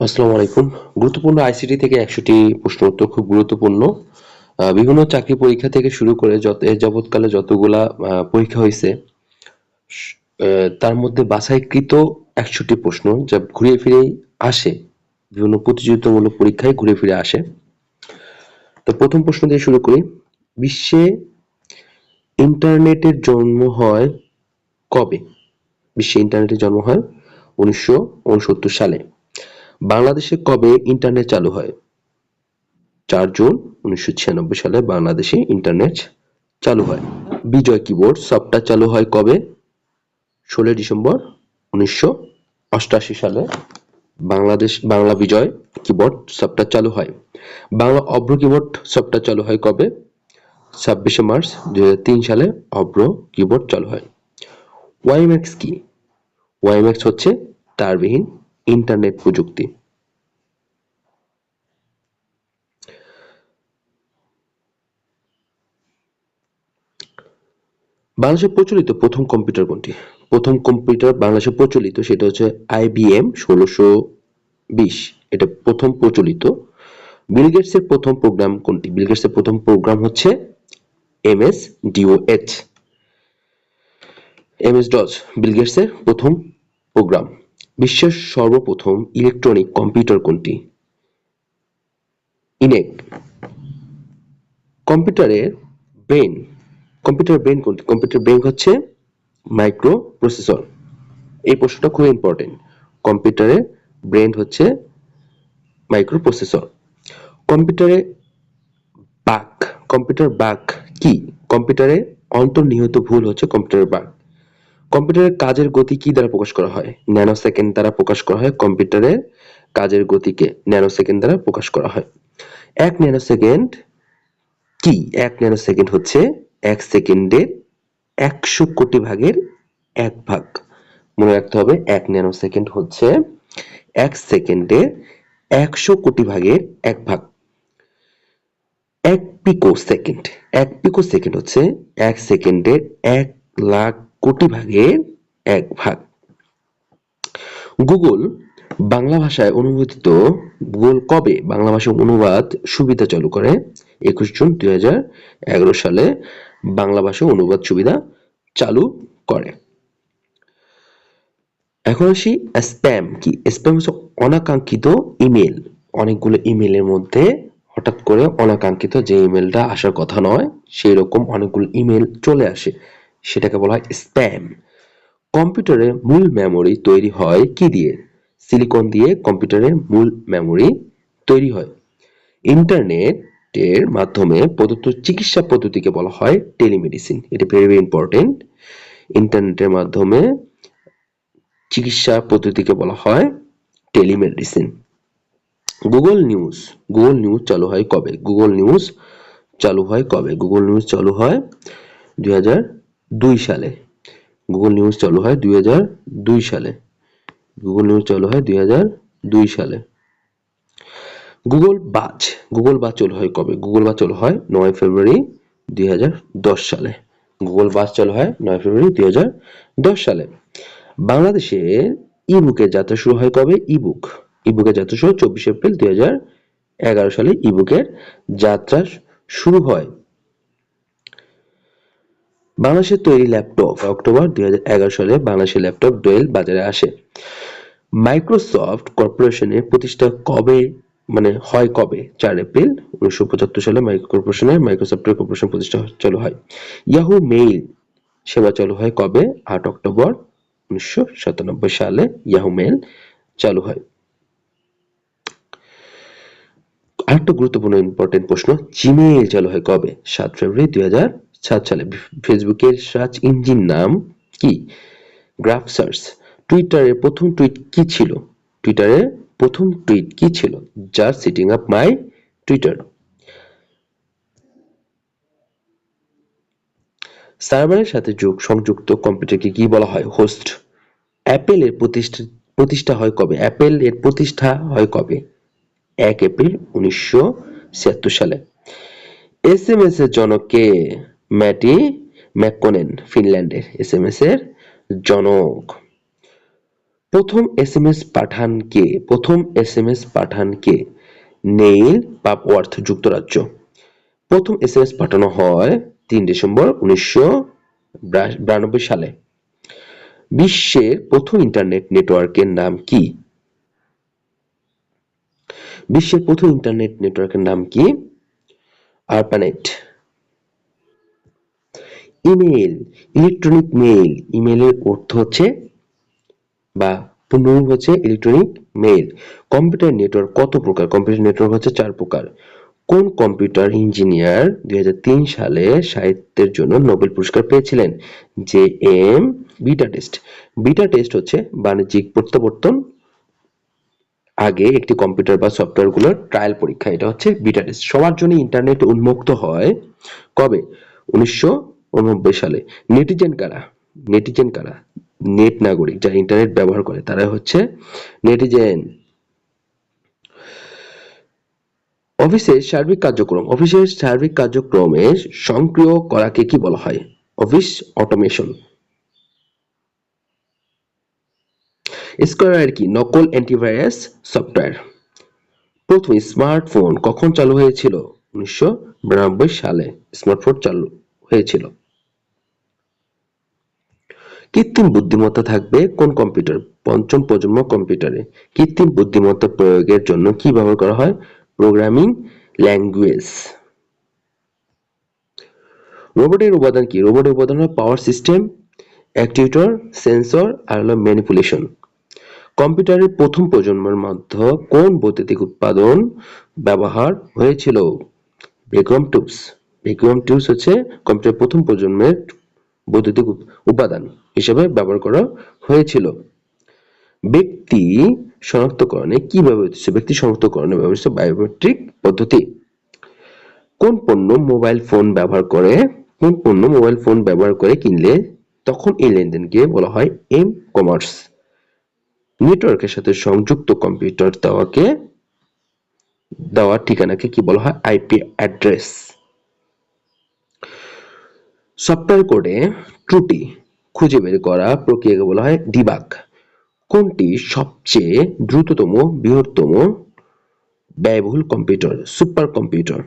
আসসালামু আলাইকুম। গুরুত্বপূর্ণ আইসিটি থেকে একশোটি প্রশ্ন উত্তর খুব গুরুত্বপূর্ণ। বিভিন্ন চাকরি পরীক্ষা থেকে শুরু করে যত এ যাবৎকালে যতগুলা পরীক্ষা হয়েছে তার মধ্যে বাছাইকৃত একশোটি প্রশ্ন যা ঘুরে ফিরে আসে। বিভিন্ন প্রতিযোগিতামূলক পরীক্ষায় ঘুরে ফিরে আসে। তো প্রথম প্রশ্ন দিয়ে শুরু করি। বিশ্বে ইন্টারনেটের জন্ম হয় কবে? বিশ্বে ইন্টারনেটের জন্ম হয় উনিশশো উনসত্তর সালে। বাংলাদেশে কবে ইন্টারনেট চালু হয়? চার জুন উনিশশো ছিয়ানব্বই সালে বাংলাদেশে ইন্টারনেট চালু হয়। বিজয় কিবোর্ড সফটওয়্যার চালু হয় কবে? ষোলোই ডিসেম্বর উনিশশো সালে বাংলাদেশ, বাংলা বিজয় কিবোর্ড সফটওয়্যার চালু হয়। বাংলা অভ্র কিবোর্ড সফটওয়্যার চালু হয় কবে? ছাব্বিশে মার্চ দুই হাজার তিন সালে অভ্র কিবোর্ড চালু হয়। ওয়াইম্যাক্স কি? ওয়াইম্যাক্স হচ্ছে তারবিহীন ইন্টারনেট প্রযুক্তি। বাংলাদেশে প্রচলিত প্রথম কম্পিউটার কোনটি? প্রথম কম্পিউটার বাংলাদেশে প্রচলিত সেটা হচ্ছে আইবিএম ষোলোশো বিশ। এটা প্রথম প্রচলিত। বিল গেটসের প্রথম প্রোগ্রাম কোনটি? বিল গেটসের প্রথম প্রোগ্রাম হচ্ছে M S D O H M S DOS Bill গেটসের প্রথম প্রোগ্রাম বিশ্বের সর্বপ্রথম ইলেকট্রনিক কম্পিউটার কোনটি? ইনেক। কম্পিউটারের ব্রেন। কম্পিউটার ব্রেন কোনটি? কম্পিউটার ব্রেন হচ্ছে মাইক্রো প্রসেসর এই প্রশ্নটা খুব ইম্পর্টেন্ট কম্পিউটারের ব্রেন হচ্ছে মাইক্রো প্রসেসর কম্পিউটারে বাক। কম্পিউটার বাক কি? কম্পিউটারে অন্তর্নিহিত ভুল হচ্ছে কম্পিউটারের বাক। কম্পিউটারের কাজের গতি কি দ্বারা প্রকাশ করা হয়? ন্যানো সেকেন্ড দ্বারা প্রকাশ করা হয় কম্পিউটারের কাজের গতিকে ন্যানো সেকেন্ড দ্বারা প্রকাশ করা হয়। এক ন্যানো সেকেন্ড কি? এক ন্যানো সেকেন্ড হচ্ছে এক সেকেন্ডের একশো কোটি ভাগের এক ভাগ। মনে রাখতে হবে, এক ন্যানো সেকেন্ড হচ্ছে এক সেকেন্ডের একশো কোটি ভাগের এক ভাগ। এক পিকো সেকেন্ড এক পিকো সেকেন্ড হচ্ছে এক সেকেন্ডের এক লাখ কোটি ভাগের এক ভাগ। গুগল বাংলা ভাষায় অনুবাদিত গুগল কবে বাংলা ভাষায় অনুবাদ সুবিধা চালু করে? একুশ জুন দুই সালে বাংলা ভাষায় অনুবাদ সুবিধা চালু করে। এখন আসি স্প্যাম কি? স্প্যাম হচ্ছে অনাকাঙ্ক্ষিত ইমেল। অনেকগুলো ইমেলের মধ্যে হঠাৎ করে অনাকাঙ্ক্ষিত যে ইমেলটা আসার কথা নয় সেই রকম অনেকগুলো ইমেল চলে আসে। সেটাকে বলা হয় স্প্যাম। কম্পিউটারের মূল মেমোরি তৈরি হয় কি দিয়ে? সিলিকন দিয়ে কম্পিউটারের মূল মেমোরি তৈরি হয়। ইন্টারনেটের মাধ্যমে প্রদত্ত চিকিৎসা পদ্ধতিকে বলা হয় টেলিমেডিসিন। এটা ভেরি ইম্পর্টেন্ট ইন্টারনেটের মাধ্যমে চিকিৎসা পদ্ধতিকে বলা হয় telemedicine. Google News. Google News চালু হয় কবে? গুগল নিউজ চালু হয় কবে? গুগল নিউজ চালু হয় দুই হাজার সালে। গুগল নিউজ চালু হয় দুই হাজার দুই সালে। গুগল নিউজ চালু হয় দুই হাজার দুই সালে। গুগল বাজ গুগল বাজ চালু হয় কবে? গুগল বাজ চালু হয় নয় ফেব্রুয়ারি দুই হাজার দশ সালে। গুগল বাজ চালু হয় নয় ফেব্রুয়ারি দুই হাজার দশ সালে। বাংলাদেশে ইবুকের যাত্রা শুরু হয় কবে? ইবুক ইবুকের যাত্রা শুরু চব্বিশ এপ্রিল দুই সালে। ইবুকের যাত্রা শুরু হয় বাংলাদেশের তৈরি ল্যাপটপ। অক্টোবর দুই হাজার এগারো সালে বাংলাদেশের ল্যাপটপ ডোয়েল বাজারে আসে। মাইক্রোসফট কর্পোরেশনের প্রতিষ্ঠা কবে? মানে হয় কবে? চার এপ্রিল উনিশশো পঁচাত্তর সালে মাইক্রো কর্পোরেশনের মাইক্রোসফটের কর্পোরেশন প্রতিষ্ঠা চালু হয়। ইয়াহু মেইল সেবা চালু হয় কবে? আট অক্টোবর উনিশশো সাতানব্বই সালে ইয়াহু মেইল চালু হয়। আরেকটা গুরুত্বপূর্ণ ইম্পর্টেন্ট প্রশ্ন জিমেইল চালু হয় কবে? সাত ফেব্রুয়ারি দুই হাজার সাত সালে ফেসবুকের সার্চ ইঞ্জিন নাম কি? গ্রাফ সার্চ টুইটারের প্রথম টুইট কি ছিল? টুইটারের প্রথম টুইট কি ছিল? Just setting up my Twitter সার্ভারের সাথে যোগ, সংযুক্ত কম্পিউটারকে কি বলা হয়? হোস্ট অ্যাপেলের প্রতিষ্ঠা প্রতিষ্ঠা হয় কবে? অ্যাপেল এর প্রতিষ্ঠা হয় কবে? এক এপ্রিল উনিশশো ছিয়াত্তর সালে। এস এম এস এর জনক কে? ম্যাটি ম্যাককোনেন, ফিনল্যান্ডের এস এম এস এর জনক। প্রথম এসএমএস পাঠান কে প্রথম এস এম এস পাঠান কে নেইল পাপওয়ার্থ যুক্তরাজ্য। প্রথম এসএমএস পাঠানো হয় তিন ডিসেম্বর উনিশশো বিরানব্বই সালে। বিশ্বের প্রথম ইন্টারনেট নেটওয়ার্কের নাম কি? বিশ্বের প্রথম ইন্টারনেট নেটওয়ার্কের নাম কি? আরপানেট। Email electronic mail. ইমেলের অর্থ হচ্ছে বা পূর্ণরূপ হচ্ছে ইলেকট্রনিক মেইল। কম্পিউটার নেটওয়ার্ক কত প্রকার? কম্পিউটার নেটওয়ার্ক হচ্ছে চার প্রকার। কোন কম্পিউটার ইঞ্জিনিয়ার দুই সালে সাহিত্যের জন্য নোবেল পুরস্কার পেয়েছিলেন? J M beta test beta test হচ্ছে বাণিজ্যিক প্রত্যাবর্তন আগে একটি কম্পিউটার বা সফটওয়্যারগুলোর ট্রায়াল পরীক্ষা। এটা হচ্ছে বিটা টেস্ট সবার জন্য ইন্টারনেট উন্মুক্ত হয় কবে? উনিশশো সালে। নেটিজেন কারা? নেটিজেন কারা? নেট নাগরিক যারা ইন্টারনেট ব্যবহার করে তারা হচ্ছে নেটিজেন অফিসের সার্বিক কার্যক্রম অফিসের সার্বিক কার্যক্রমে সক্রিয় করাকে কি বলা হয়? অফিস অটোমেশন স্কোয়ার কি? নকল অ্যান্টিভাইরাস সফটওয়্যার প্রথম স্মার্টফোন কখন চালু হয়েছিল? উনিশশো বিরানব্বই সালে স্মার্টফোন চালু হয়েছিল। কৃত্রিম বুদ্ধিমত্তা থাকবে কোন কম্পিউটার? পঞ্চম প্রজন্ম কম্পিউটারে। কৃত্রিম বুদ্ধিমত্তা প্রয়োগের জন্য কি ব্যবহার করা হয়? Programming language. রোবটের উপাদান কি? রোবটের উপাদান হলো পাওয়ার সিস্টেম অ্যাক্টিউটর সেন্সর আর হলো ম্যানিপুলেশন। কম্পিউটারের প্রথম প্রজন্মের মধ্যে কোন বৈদ্যুতিক উৎপাদন ব্যবহার হয়েছিল? Vacuum tubes. ভ্যাকুয়াম টিউবস হচ্ছে কম্পিউটারের প্রথম প্রজন্মের বৈদ্যুতিক উপাদান হিসেবে ব্যবহার করা হয়েছিল। ব্যক্তি শনাক্তকরণে কি ব্যবহৃত হচ্ছে ব্যক্তি শনাক্তকরণে ব্যবহৃত বায়োমেট্রিক পদ্ধতি। কোন পণ্য মোবাইল ফোন ব্যবহার করে? কোন পণ্য মোবাইল ফোন ব্যবহার করে কিনলে তখন এই লেনদেনকে বলা হয় এম কমার্স নেটওয়ার্কের সাথে সংযুক্ত কম্পিউটার দেওয়াকে দেওয়ার ঠিকানাকে কি বলা হয়? আইপি অ্যাড্রেস সফটওয়্যার কোডে ত্রুটি খুঁজে বের করা প্রক্রিয়াকে বলা হয় ডিবাগ কোনটি সবচেয়ে দ্রুততম, বৃহত্তম, ব্যয়বহুল কম্পিউটার সুপার কম্পিউটার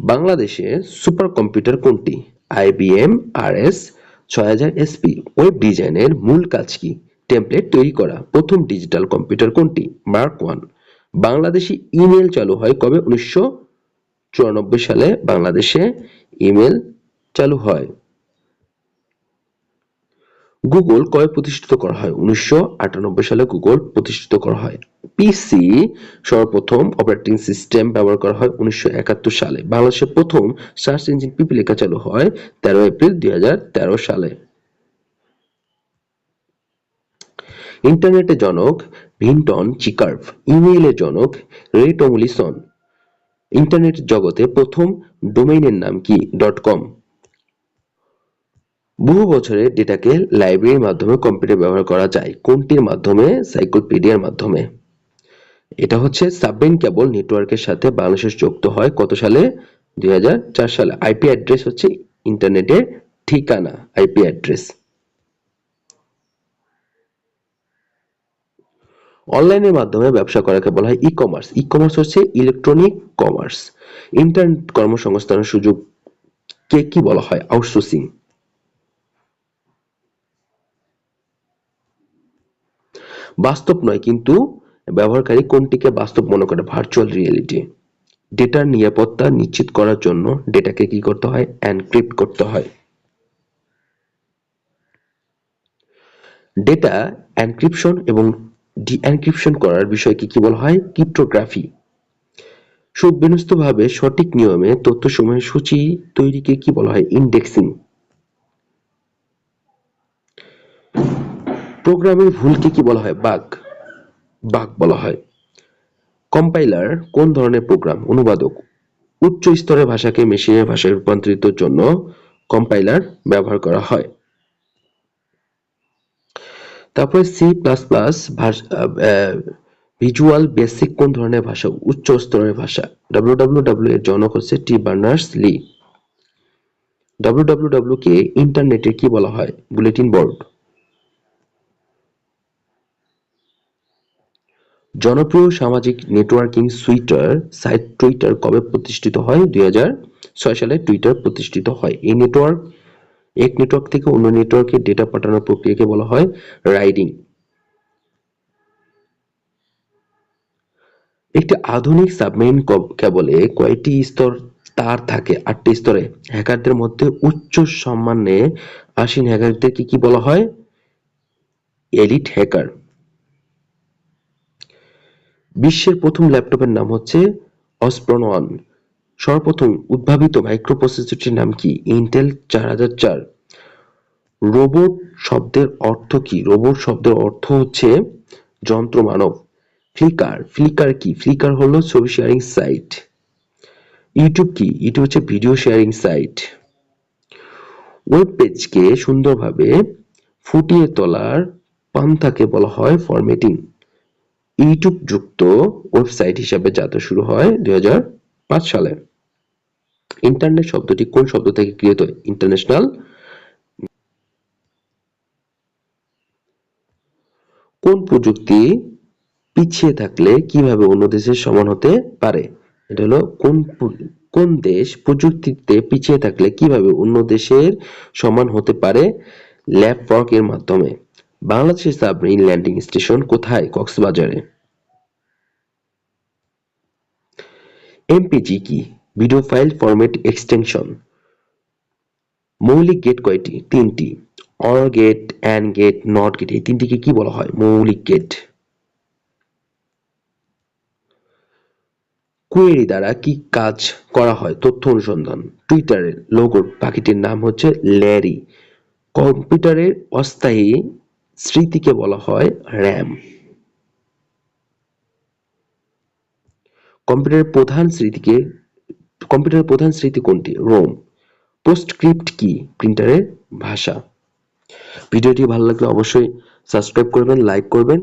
বাংলাদেশে সুপার কম্পিউটার কোনটি? আইবিএম আর এস ছয় হাজার এসপি ওয়েব ডিজাইনের মূল কাজ কি? টেমপ্লেট তৈরি করা। প্রথম ডিজিটাল কম্পিউটার কোনটি? মার্ক ওয়ান বাংলাদেশে ইমেল চালু হয় কবে? উনিশশো চুরানব্বই সালে বাংলাদেশে ইমেল চালু হয়। গুগল কবে প্রতিষ্ঠিত করা হয়? উনিশশো আটানব্বই সালে গুগল প্রতিষ্ঠিত করা হয়। পিসি সর্বপ্রথম অপারেটিং সিস্টেম ব্যবহার করা হয় উনিশশো একাত্তর সালে। বাংলাদেশের প্রথম সার্চ ইঞ্জিন পিপিলিকা চালু হয় তেরো এপ্রিল দুই হাজার তেরো সালে। ইন্টারনেটের জনক ভিন্টন চিকার্ভ ইমেইলের জনক রে টমলিসন ইন্টারনেট জগতে প্রথম ডোমেইনের নাম কি? ডট কম বহু বছরের ডেটাকে লাইব্রেরির মাধ্যমে কম্পিউটার ব্যবহার করা যায়, কোনটির মাধ্যমে? সাইক্লোপিডিয়ার মাধ্যমে। এটা হচ্ছে সাবমেরিন কেবল নেটওয়ার্কের সাথে বাংলাদেশ যুক্ত হয় কত সালে? দুই হাজার চার সালে। আইপি অ্যাড্রেস হচ্ছে ইন্টারনেটের ঠিকানা, আইপি অ্যাড্রেস। অনলাইনের মাধ্যমে ব্যবসা করাকে বলা হয় ই কমার্স ই কমার্স হচ্ছে ইলেকট্রনিক কমার্স ইন্টারনেট কর্মসংস্থানের সুযোগ কে কি বলা হয়? আউটসোর্সিং বাস্তব নয়, কিন্তু ব্যবহারকারী কোনটিকে বাস্তব মনে করে? ভার্চুয়াল রিয়েলিটি ডেটার নিরাপত্তা নিশ্চিত করার জন্য ডেটাকে কি করতে হয়? এনক্রিপ্ট করতে হয়। ডেটা এনক্রিপশন এবং ডি এনক্রিপশন করার বিষয়কে কি বলা হয়? ক্রিপ্টোগ্রাফি। সুবিন্যস্তভাবে সঠিক নিয়মে তথ্যসমূহের সূচি তৈরিকে কি বলা হয়? ইন্ডেক্সিং প্রোগ্রামের ভুলকে কি বলা হয়? বাগ। বাগ বলা হয়। কম্পাইলার কোন ধরনের প্রোগ্রাম? অনুবাদক। উচ্চ স্তরের ভাষাকে মেশিনের ভাষায় রূপান্তরিতের জন্য কম্পাইলার ব্যবহার করা হয়। তারপরে C plus plus Visual Basic কোন ধরনের ভাষা? উচ্চ স্তরের ভাষা। ডাব্লু ডাব্লু ডাব্লু এর জনক হচ্ছে T Berners Lee W W W কে ইন্টারনেটে কি বলা হয়? বুলেটিন বোর্ড জনপ্রিয় সামাজিক নেটওয়ার্কিং সুইটার সাইট টুইটার কবে প্রতিষ্ঠিত হয়? দুই হাজার ছয় সালে টুইটার প্রতিষ্ঠিত হয়। এই নেটওয়ার্ক এক নেটওয়ার্ক থেকে অন্য নেটওয়ার্কে ডেটা পাঠানোর প্রক্রিয়াকে বলা হয় রাইডিং একটি আধুনিক সাবমেরিন কেবলে কয়টি স্তর তার থাকে? আটটি স্তরে। হ্যাকারদের মধ্যে উচ্চ সম্মানে আসীন হ্যাকারদেরকে কি বলা হয়? এলিট হ্যাকার বিশ্বের প্রথম ল্যাপটপের নাম হচ্ছে অসপ্রন ওয়ান সর্বপ্রথম উদ্ভাবিত মাইক্রোপ্রসেসরটির নাম কি? ইন্টেল চার হাজার চার। রোবট শব্দের অর্থ কি? রোবট শব্দের অর্থ হচ্ছে যন্ত্র মানব। ফ্লিকার ফ্লিকার কি? ফ্লিকার হলো ছবি শেয়ারিং সাইট ইউটিউব কি? ইউটিউব হচ্ছে ভিডিও শেয়ারিং সাইট ওয়েব পেজকে সুন্দরভাবে ফুটিয়ে তোলার পান্থাকে বলা হয় ফরম্যাটিং ইউটিউব যুক্ত ওয়েবসাইট হিসাবে যাত্রা শুরু হয় দুই হাজার পাঁচ সালে। ইন্টারনেট শব্দটি কোন শব্দ থেকে গৃহীত ইন্টারন্যাশনাল কোন প্রযুক্তি পিছিয়ে থাকলে কীভাবে অন্য দেশের সমান হতে পারে? এটা হলো কোন কোন দেশ প্রযুক্তিতে পিছিয়ে থাকলে কীভাবে অন্য দেশের সমান হতে পারে? ল্যাব এর মাধ্যমে। বাংলাদেশের সাবমেরিন ল্যান্ডিং স্টেশন কোথায়? কক্সবাজারে। এমপিজি কি? Video file format extension. মৌলিক গেট কয়টি? তিনটি। Or gate and gate not gate এই তিনটিকে কি বলা হয়? মৌলিক গেট কুয়েরি দ্বারা কি কাজ করা হয়? তথ্য অনুসন্ধান। টুইটারের লোগোর পাখিটির নাম হচ্ছে ল্যারি কম্পিউটারের অস্থায়ী স্মৃতিকে বলা হয় র্যাম কম্পিউটারের প্রধান স্মৃতিকে কম্পিউটারের প্রধান স্মৃতি কোনটি? রোম। পোস্টস্ক্রিপ্ট কি? প্রিন্টারের ভাষা। ভিডিওটি ভালো লাগলে অবশ্যই সাবস্ক্রাইব করবেন, লাইক করবেন।